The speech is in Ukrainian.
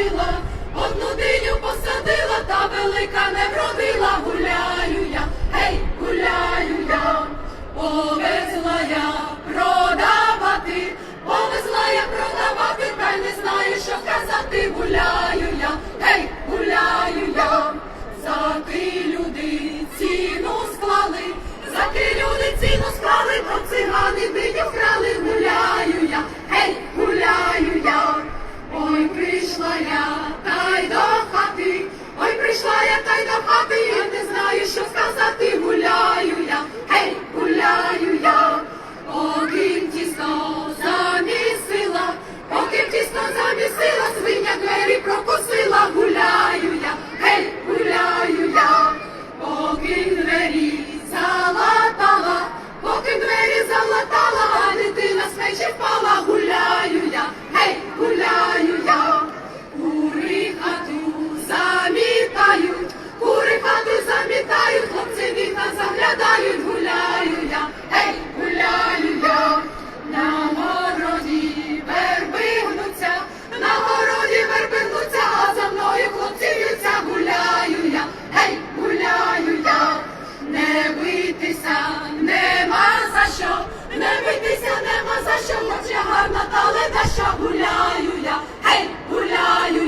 народила, одну диню посадила, та велика не вродила. Гуляю я, гей, гуляю я, повезла я продавати, повезла я продавати, та й не знаю, що казати. Гуляю я, гей, гуляю я, за ти люди ціну склали, за ти люди ціну склали, про цигани диню вкрали, гуляю я. Прийшла я та й до хати, ой, прийшла я та й taşa hulâ